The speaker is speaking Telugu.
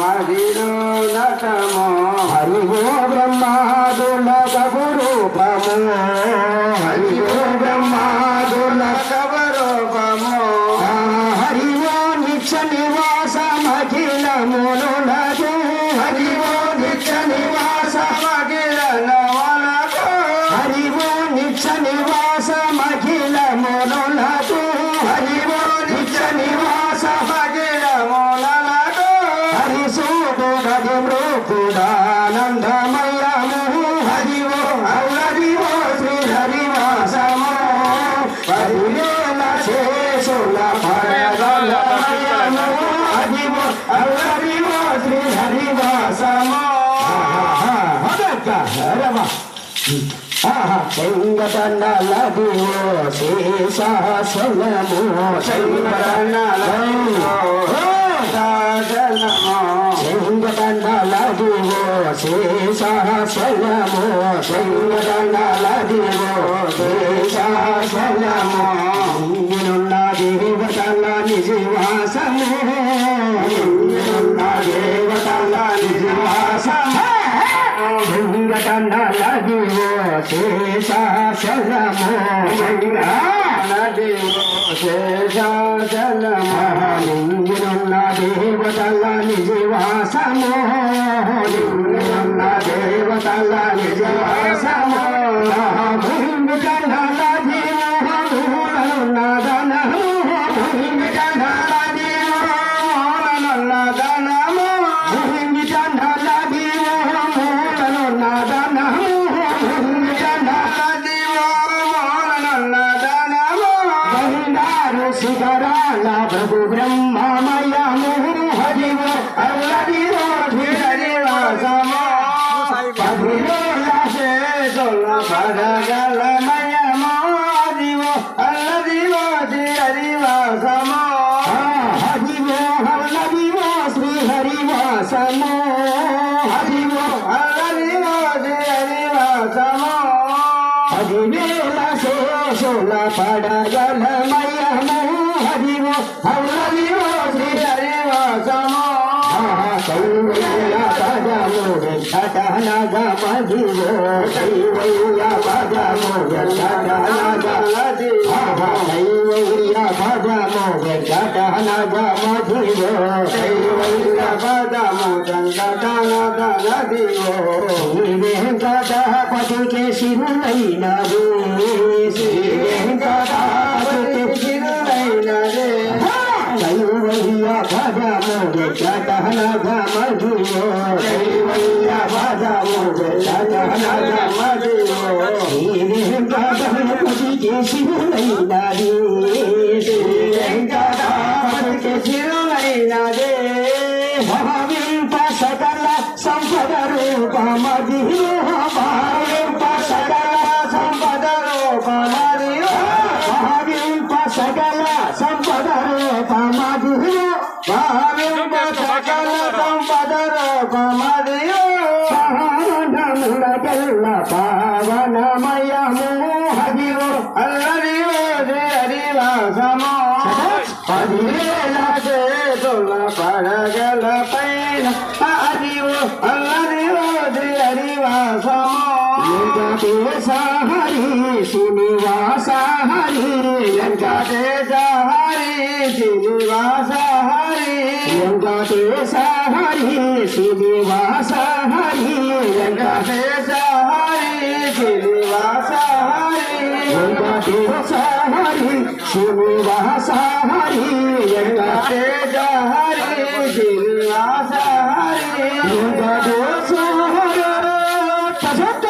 మదిలో నటమో హరి బ్రహ్మాదులక గురూపము హరిగో మృకుడానందమయము హరివో హరివో శ్రీ శేషాసనము చెంగటన్నలదివో చెంగటన్నలదివో శేషాసనము చెంగటన్నలదివో శేషాసనము ఇంగినున్న దేవతల నిజవాసము ఇంగినున్న దేవతల నిజవాసము లింగటన్నలదివో శేషాచలము నదివో శేషాచలమో దేవతల నిజవాసము బంగారు శిఖరాల ప్రభు బ్రహ్మమయము హరివో అల్లదివో హరివాసము పదివేల శేషుల పడగలమయము హరివో అల్లదివో నదివో వెంకటపతికి శిరులైనది శ్రీ వెంకటపతికి శిరులైనది దైవయ్య పదము వెంకటనగ మదివో దైవయ్య పదము వెంకటనగ మదివో శ్రీ వెంకటపతికి శిరులైనది శ్రీ వెంకటపతికి శిరులైనది భవింప సకల సంపద రూపమది భావింప సకల సంపద రూపమది సకల సంపద రూపమది రూపమది పావనములకెల్ల పావనమయము హరివో అల్లరివో హరివాసమో పదివేల చేతుల పడగల పైన హరివో అల్లరివో హరివాసమో హరి శ్రీనివాస హరి వెంకటేశ హరి శ్రీనివాస హరి వెంకటేశ హరి శ్రీనివాస హరి వెంకటేశ హరి శ్రీనివాస హరి వెంకటేశ హరి శ్రీనివాస హరి వెంకటేశ హరి శ్రీనివాస హరి వెంకటేశ హరి తసత్త